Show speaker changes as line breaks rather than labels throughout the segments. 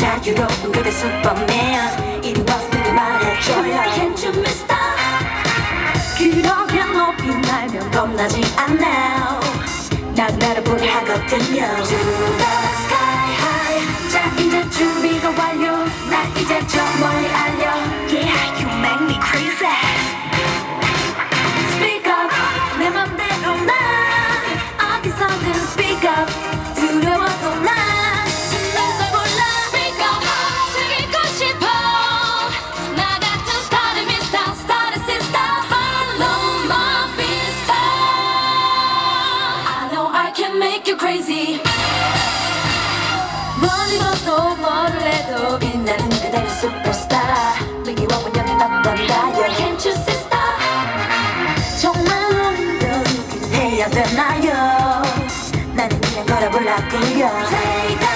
자유로운 그대 슈퍼맨
그렇게 높이 날면
겁나지 않아 난 날아보려 하거든요 To the sky high. 자 이제 준비가 완료. 나 이제 저 멀리 알려.
Yeah, you make me crazy.
Speak up. 내 맘대로 난 어디서든 speak up make you crazy. 멀리 봐도 뭐를 해도 빛나는 그대는 슈퍼스타 미기와 원형이 어떤가요 Can't you see star? 정말로 힘들긴 해야 되나요? 나는 그냥 걸어보려고요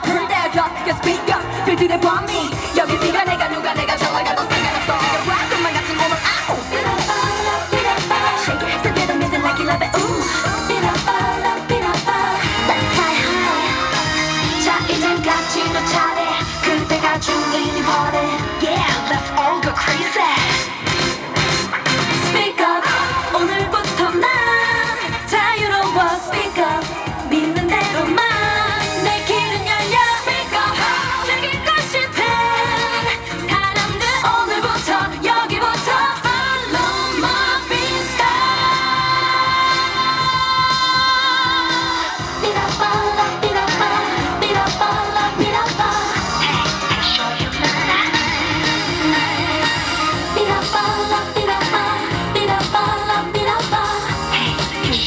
불을 대줘 그게 speak up 들들의 범위 여기 네가 내가 누가 내가 잘 나가도 상관없어 이게 락 것만 같은 오늘 아우
Shake it, so get amazing like you love it Ooh 삐라빠라 삐라빠 Let's fly high 자 이젠 같이 너 차례 그대가 주인이 버래
Yeah, let's all go crazy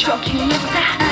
çok iyi. sen